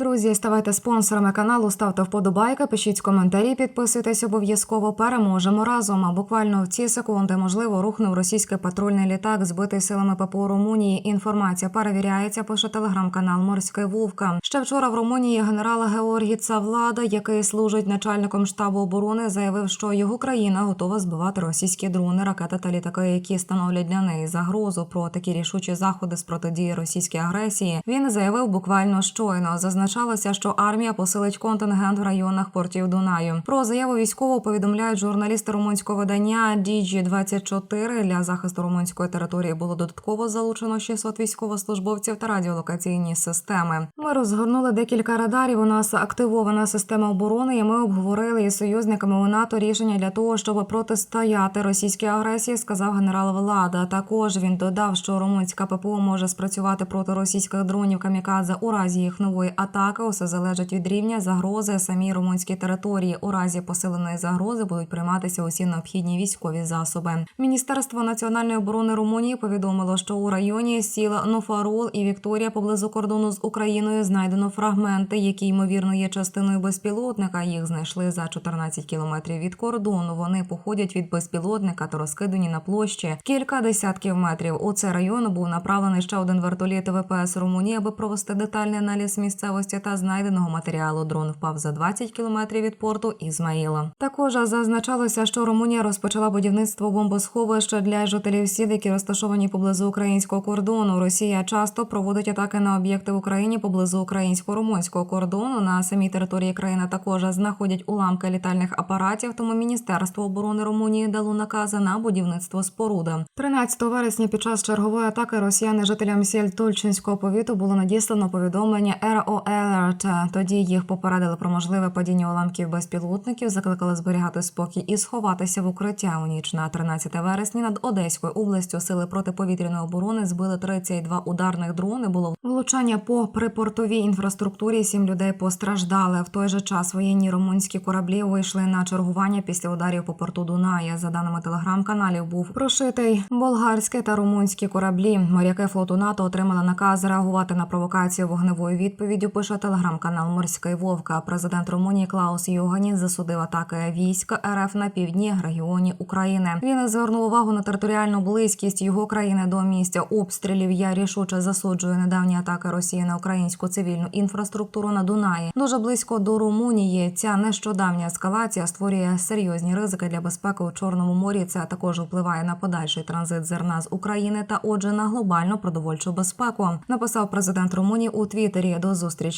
Друзі, ставайте спонсорами каналу, ставте вподобайки, пишіть коментарі, підписуйтесь обов'язково. Переможемо разом. А буквально в ці секунди можливо рухнув російський патрульний літак, збитий силами ППО Румунії. Інформація перевіряється. Пише телеграм-канал Морська Вовка. Ще вчора в Румунії генерал Георгій Цавлада, який служить начальником штабу оборони, заявив, що його країна готова збивати російські дрони, ракети та літаки, які становлять для неї загрозу. Про такі рішучі заходи з протидії російській агресії. Він заявив буквально щойно. Зазначалося, що армія посилить контингент в районах портів Дунаю. Про заяву військового повідомляють журналісти румунського видання Діджі 24 Для захисту румунської території було додатково залучено 600 військовослужбовців та радіолокаційні системи. Ми розгорнули декілька радарів. У нас активована система оборони, і ми обговорили із союзниками у НАТО рішення для того, щоб протистояти російській агресії, сказав генерал Влада. Також він додав, що румунська ППО може спрацювати проти російських дронів камікадзе у разі їх нової атаки. Усе залежить від рівня загрози самій румунській території. У разі посиленої загрози будуть прийматися усі необхідні військові засоби. Міністерство національної оборони Румунії повідомило, що у районі сіл Нофарул і Вікторія поблизу кордону з Україною знайдено фрагменти, які ймовірно є частиною безпілотника. Їх знайшли за 14 кілометрів від кордону. Вони походять від безпілотника та розкидані на площі кілька десятків метрів. У цей район був направлений ще один вертоліт ВПС Румунії, аби провести детальний аналіз місцевості та знайденого матеріалу. Дрон впав за 20 кілометрів від порту Ізмаїла. Також зазначалося, що Румунія розпочала будівництво бомбосховища для жителів сіл, які розташовані поблизу українського кордону. Росія часто проводить атаки на об'єкти в Україні поблизу українсько-румунського кордону. На самій території країни також знаходять уламки літальних апаратів. Тому Міністерство оборони Румунії дало накази на будівництво споруди. 13 вересня під час чергової атаки росіяни жителям сіль Тульчинського повіту було надіслано повідомлення RO Alert. Тоді їх попередили про можливе падіння уламків безпілотників, закликали зберігати спокій і сховатися в укриття. У ніч на 13 вересня над Одеською областю сили протиповітряної оборони збили 32 ударних дрони. Було влучання по припортовій інфраструктурі. Сім людей постраждали. В той же час воєнні румунські кораблі вийшли на чергування після ударів по порту Дуная. За даними телеграм-каналів, був прошитий болгарські та румунські кораблі. Моряки флоту НАТО отримали наказ реагувати на провокацію вогневою відповіддю. Пише телеграм-канал Морський Вовка. Президент Румунії Клаус Йоганіс засудив атаки військ РФ на півдні регіоні України. Він звернув увагу на територіальну близькість його країни до місця обстрілів. Я рішуче засуджую недавні атаки Росії на українську цивільну інфраструктуру на Дунаї. Дуже близько до Румунії. Ця нещодавня ескалація створює серйозні ризики для безпеки у Чорному морі. Це також впливає на подальший транзит зерна з України та, отже, на глобальну продовольчу безпеку. Написав президент Румунії у Твіттері. До зустрічі,